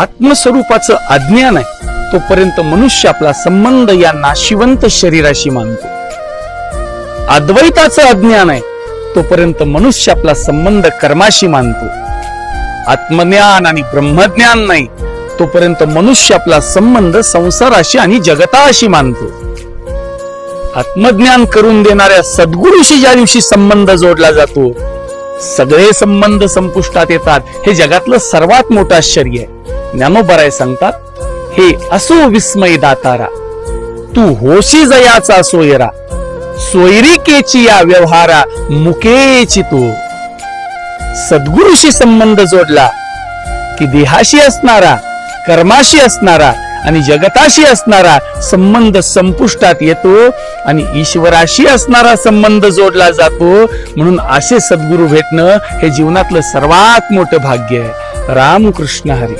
आत्मस्वरूपाचं अज्ञान आहे तोपर्यंत मनुष्य आपला संबंध या नाशिवंत शरीराशी मानतो. अद्वैताचं अज्ञान आहे तोपर्यंत मनुष्य आपला संबंध कर्माशी मानतो. आत्मज्ञान आणि ब्रह्मज्ञान नाही तोपर्यंत मनुष्य आपला संबंध संसाराशी आणि जगताशी मानतो. आत्मज्ञान करून देणाऱ्या सद्गुरूशी ज्या दिवशी संबंध जोडला जातो सगळे संबंध संपुष्टात येतात. हे जगातलं सर्वात मोठं आश्चर्य आहे. ज्ञानोबराय सांगतात हे असो विस्मय दातारा तू होशी जयाचा सोयरा सोयरिकेची या व्यवहारा मुकेची तू. सद्गुरूशी संबंध जोडला की देहाशी असणारा कर्माशी असणारा आणि जगताशी असणारा संबंध संपुष्टात येतो आणि ईश्वराशी असणारा संबंध जोडला जातो. म्हणून असे सद्गुरू भेटणं हे जीवनातलं सर्वात मोठं भाग्य आहे. रामकृष्ण हरी.